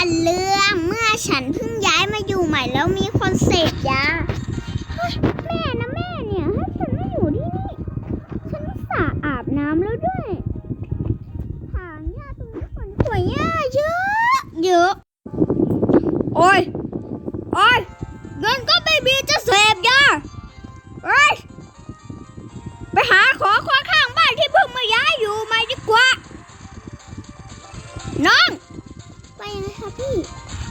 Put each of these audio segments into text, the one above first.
การเรื่องเมื่อฉันเพิ่งย้ายมาอยู่ใหม่แล้วมีคนเสพยาแม่นะแม่เนี่ยให้ฉันมาอยู่ที่นี่ ฉันสาอาบน้ำแล้วด้วยถางหญ้าตรงนี้ฝนสวยหญ้าเยอะเยอะโอ้ยโอ้ยเงินก็ไม่มีจะเสพยาเฮ้ยไปหาขอคนข้างบ้านที่เพิ่งมาย้ายอยู่ใหม่ดีกว่า น้อง พี่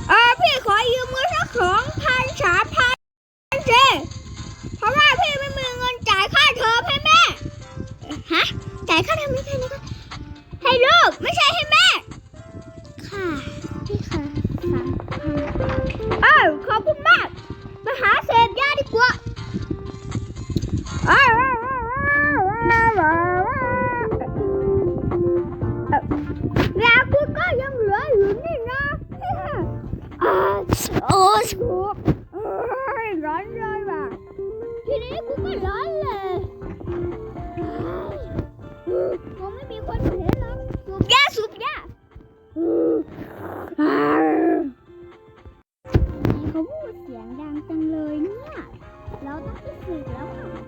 เออพี่ขอยืมเงินสักสองพันสามพันเจเพราะว่าพี่ไม่มีเงินจ่ายค่าเทอมให้แม่ฮะจ่ายค่าเทอมให้ใช่นะคะให้ลูกไม่ใช่ให้แม่ ค่ะพี่ค่ะค่ะเออขอบคุณมาก โอ้ชูร้อนเลยว่ะทีนี้กูก็ร้อนเลยคงไม่มีคนเห็นหรอกสูบยาสูบยาเขาพูดเสียงดังจังเลยเนี่ย เราต้องพิสูจน์แล้วค่ะ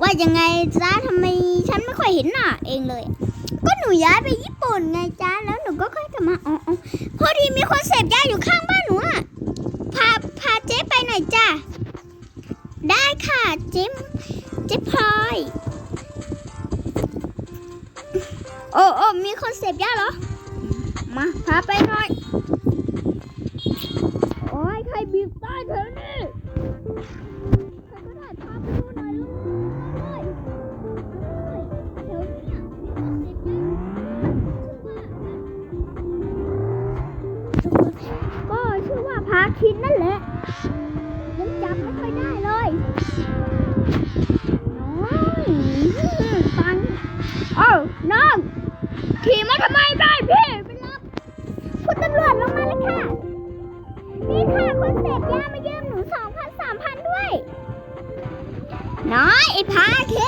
ว่ายังไงจ๊ะทำไมฉันไม่ค่อยเห็นหน้าเองเลย ก็หนูย้ายไปญี่ปุ่นไงจ๊ะแล้วหนูก็ค่อยกลับมาอ๋ออพอดีมีคนเสพยาอยู่ข้างบ้านหนูอะพาพาเจ๊ไปหน่อยจ้ะได้ค่ะเจ๊เจ๊พลอยโอ้โอ้มีคนเสพยาเหรอ มาพาไปหน่อย โอ้ยใครบีบใต้เธอนี่ใคินนั่นแหละยังจำไม่ค่อยได้เลยน้อยฟังเอ้าน้องขี่มาทำไมได้พี่ไปรับคุณตำรวจลงมาเลยค่ะนี่ค่ะคนเสพยามายืมหนูสองพันสามพันด้วย น้อยไอ้พาคน